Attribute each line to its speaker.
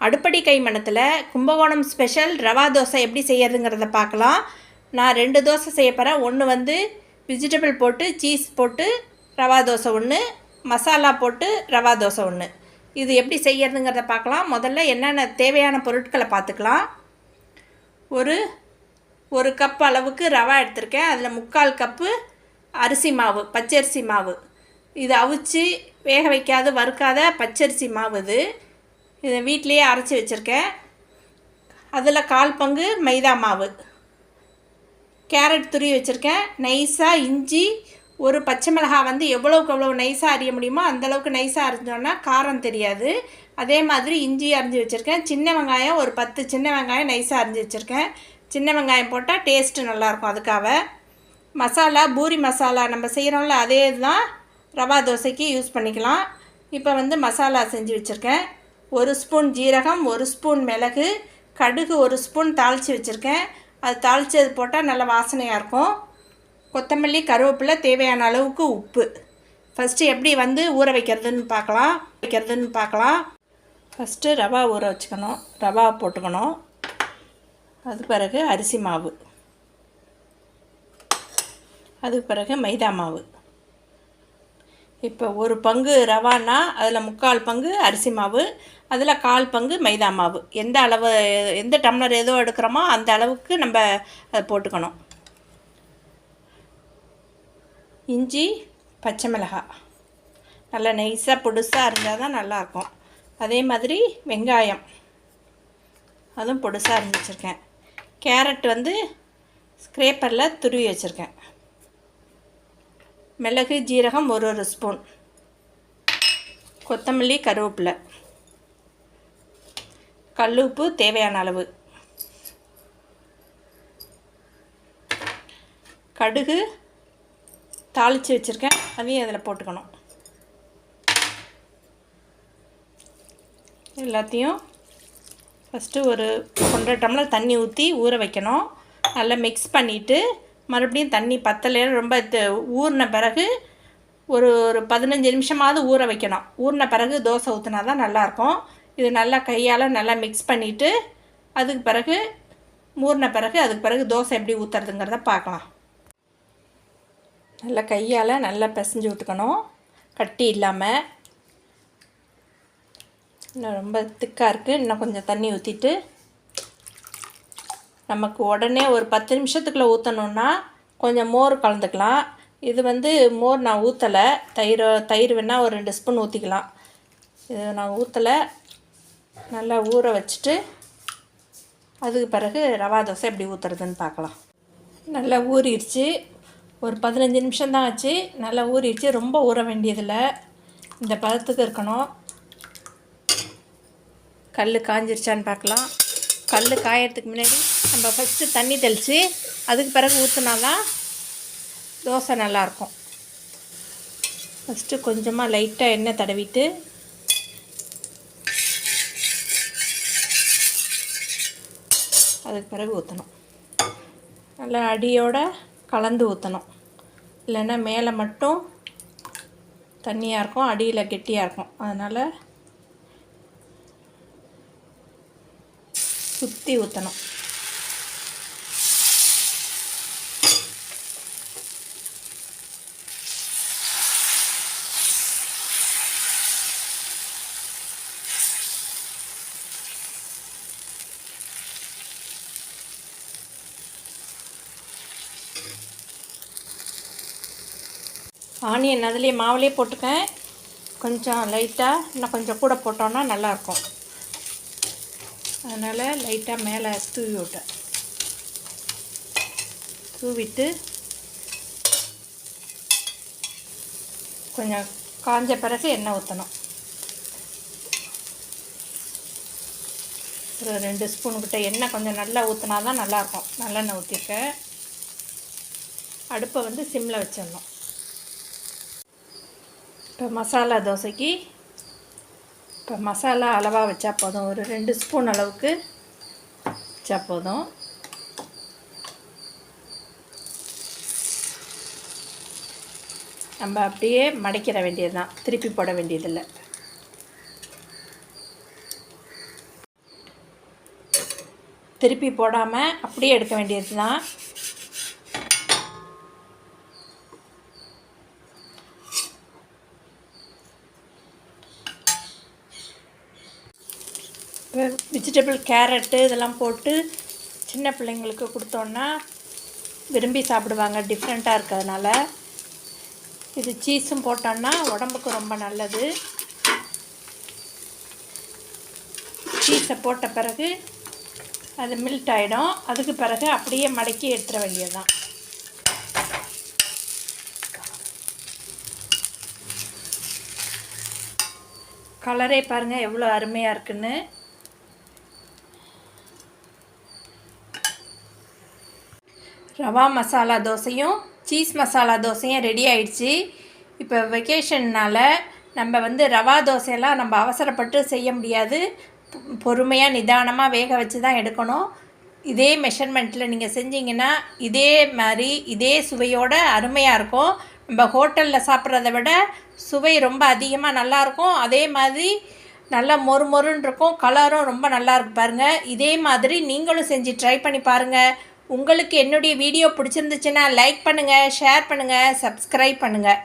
Speaker 1: அடுப்படி கைமணத்தில் கும்பகோணம் ஸ்பெஷல் ரவா தோசை எப்படி செய்யறதுங்கிறத பார்க்கலாம் நான் ரெண்டு தோசை செய்ய போகிறேன் ஒன்று வந்து வெஜிடபிள் போட்டு சீஸ் போட்டு ரவா தோசை ஒன்று மசாலா போட்டு ரவா தோசை ஒன்று இது எப்படி செய்யறதுங்கிறத பார்க்கலாம் முதல்ல என்னென்ன தேவையான பொருட்களை பார்த்துக்கலாம் ஒரு ஒரு கப் அளவுக்கு ரவா எடுத்திருக்கேன். அதில் முக்கால் கப்பு அரிசி மாவு பச்சரிசி மாவு. இது அவிச்சு வேக வைக்காத வறுக்காத பச்சரிசி மாவு இது. இதை வீட்டிலையே அரைச்சி வச்சுருக்கேன். அதில் கால் பங்கு மைதா மாவு. கேரட் துருவி வச்சுருக்கேன். நைஸாக இஞ்சி ஒரு பச்சை மிளகாய் வந்து எவ்வளோக்கு எவ்வளோ நைஸாக அரிய முடியுமோ அந்தளவுக்கு நைஸாக அரிஞ்சோன்னா காரம் தெரியாது. அதே மாதிரி இஞ்சி அரிஞ்சு வச்சுருக்கேன். சின்ன வெங்காயம் ஒரு பத்து சின்ன வெங்காயம் நைஸாக அரிஞ்சு வச்சுருக்கேன். சின்ன வெங்காயம் போட்டால் டேஸ்ட்டு நல்லாயிருக்கும் அதுக்காக. மசாலா பூரி மசாலா நம்ம செய்கிறோம்ல அதே தான் ரவா தோசைக்கு யூஸ் பண்ணிக்கலாம். இப்போ வந்து மசாலா செஞ்சு வச்சுருக்கேன். ஒரு ஸ்பூன் ஜீரகம் ஒரு ஸ்பூன் மிளகு கடுகு ஒரு ஸ்பூன் தாளித்து வச்சுருக்கேன். அது தாளித்தது போட்டால் நல்லா வாசனையாக இருக்கும். கொத்தமல்லி கருவேப்பிலை தேவையான அளவுக்கு உப்பு. ஃபஸ்ட்டு எப்படி வந்து ஊற வைக்கிறதுன்னு பார்க்கலாம். வைக்கிறதுன்னு பார்க்கலாம். ஃபஸ்ட்டு ரவா ஊற வச்சுக்கணும். ரவா போட்டுக்கணும். அது பிறகு அரிசி மாவு. அதுக்கு பிறகு மைதா மாவு. இப்போ ஒரு பங்கு ரவானா அதில் முக்கால் பங்கு அரிசி மாவு அதில் கால் பங்கு மைதா மாவு. எந்த அளவு எந்த டம்ளர் ஏதோ எடுக்கிறோமோ அந்த அளவுக்கு நம்ம அதை போட்டுக்கணும். இஞ்சி பச்சை மிளகாய் நல்லா நைஸாக பொடுசாக இருந்தால் தான் நல்லாயிருக்கும் அதே மாதிரி வெங்காயம். அதுவும் பொடுசாக இருந்துச்சுருக்கேன். கேரட் வந்து ஸ்க்ரேப்பரில் துருவி வச்சுருக்கேன். மிளகு ஜீரகம் ஒரு ஒரு ஸ்பூன். கொத்தமல்லி கருவேப்பிலை. உப்பு தேவையான அளவு. கடுகு தாளித்து வச்சுருக்கேன். அதையும் அதில் போட்டுக்கணும். எல்லாத்தையும் ஃபஸ்ட்டு ஒரு ஒன்றரை டம்ளர் தண்ணி ஊற்றி ஊற வைக்கணும். நல்லா மிக்ஸ் பண்ணிவிட்டு மறுபடியும் தண்ணி பத்தலைன்னு ரொம்ப ஊறின பிறகு ஒரு ஒரு பதினஞ்சு நிமிஷமாவது ஊற வைக்கணும். ஊறின பிறகு தோசை ஊற்றினா தான் நல்லாயிருக்கும். இது நல்லா கையால் நல்லா மிக்ஸ் பண்ணிவிட்டு அதுக்கு பிறகு ஊறின பிறகு அதுக்கு பிறகு தோசை எப்படி ஊற்றுறதுங்கிறத பார்க்கலாம். நல்லா கையால் நல்லா பிசைஞ்சு விட்டுக்கணும் கட்டி இல்லாமல் இன்னும் ரொம்ப திக்காக இருக்குது இன்னும் கொஞ்சம் தண்ணி ஊற்றிட்டு நமக்கு உடனே ஒரு பத்து நிமிஷத்துக்குள்ளே ஊற்றணுன்னா கொஞ்சம் மோர் கலந்துக்கலாம். இது வந்து மோர் நான் ஊற்றலை தயிர் தயிர் வேணால் ஒரு ரெண்டு ஸ்பூன் ஊற்றிக்கலாம் இது நான் ஊற்றலை நல்லா ஊற வச்சுட்டு அதுக்கு பிறகு ரவா தோசை எப்படி ஊற்றுறதுன்னு பார்க்கலாம். நல்லா ஊறிடுச்சு. ஒரு பதினஞ்சு நிமிஷம் தான் ஆச்சு. நல்லா ஊறிடுச்சு. ரொம்ப ஊற வேண்டியதில்லை. இந்த பதத்துக்கு இருக்கணும். கல் காஞ்சிருச்சான்னு பார்க்கலாம். கல் காயறதுக்கு முன்னாடி நம்ம ஃபஸ்ட்டு தண்ணி தெளித்து அதுக்கு பிறகு ஊற்றினா தான் தோசை நல்லாயிருக்கும் ஃபஸ்ட்டு கொஞ்சமாக லைட்டாக எண்ணெய் தடவிட்டு அதுக்கு பிறகு ஊற்றணும் நல்லா அடியோட கலந்து ஊற்றணும் இல்லைன்னா மேலே மட்டும் தண்ணியாக இருக்கும் அடியில் கெட்டியாக இருக்கும். அதனால் சுற்றி ஊற்றணும் ஆனியன் அதுலேயே மாவுலேயே போட்டுக்கேன் கொஞ்சம் லைட்டாக இன்னும் கொஞ்சம் கூட போட்டோன்னா நல்லாயிருக்கும். அதனால் லைட்டாக மேலே தூவி விட்டேன். தூவிட்டு கொஞ்சம் காஞ்ச பிறகு எண்ணெய் ஊற்றணும் ஒரு ரெண்டு ஸ்பூன்கிட்ட எண்ணெய் கொஞ்சம் நல்லா ஊற்றினா தான் நல்லாயிருக்கும். நல்லெண்ணெய் ஊற்றிருக்கேன் அடுப்பை வந்து சிம்மில் வச்சிடணும். இப்போ மசாலா தோசைக்கு இப்போ மசாலா அளவாக வச்சா போதும். ஒரு ரெண்டு ஸ்பூன் அளவுக்கு வச்சா போதும். நம்ம அப்படியே மடைக்கிற வேண்டியது தான் திருப்பி போட வேண்டியதில்லை. திருப்பி போடாமல் அப்படியே எடுக்க வேண்டியது தான் வெஜிடபிள் கேரட்டு இதெல்லாம் போட்டு சின்ன பிள்ளைங்களுக்கு கொடுத்தோன்னா விரும்பி சாப்பிடுவாங்க. டிஃப்ரெண்ட்டாக இருக்கிறதுனால. இது சீஸும் போட்டோன்னா உடம்புக்கு ரொம்ப நல்லது. சீஸை போட்ட பிறகு அது மில்ட் ஆகிடும் அதுக்கு பிறகு அப்படியே மடக்கி எடுத்துட வேண்டியதுதான். கலரே பாருங்கள் எவ்வளோ அருமையாக இருக்குன்னு. ரவா மசாலா தோசையும் சீஸ் மசாலா தோசையும் ரெடி ஆயிடுச்சு. இப்போ வெக்கேஷன்னால் நம்ம வந்து ரவா தோசையெல்லாம் நம்ம அவசரப்பட்டு செய்ய முடியாது. பொறுமையாக நிதானமாக வேக வச்சு தான் எடுக்கணும். இதே மெஷர்மெண்ட்டில் நீங்கள் செஞ்சீங்கன்னா இதே மாதிரி இதே சுவையோட அருமையாக இருக்கும். நம்ம ஹோட்டலில் சாப்பிட்றத விட சுவை ரொம்ப அதிகமாக நல்லாயிருக்கும் அதே மாதிரி நல்லா மொறு மொறுன்னு இருக்கும். கலரும் ரொம்ப நல்லா இருக்கு பாருங்கள் இதே மாதிரி நீங்களும் செஞ்சு ட்ரை பண்ணி பாருங்கள் உங்களுக்கு என்னுடைய வீடியோ பிடிச்சிருந்துச்சுன்னா லைக் பண்ணுங்கள் ஷேர் பண்ணுங்கள் சப்ஸ்கிரைப் பண்ணுங்கள்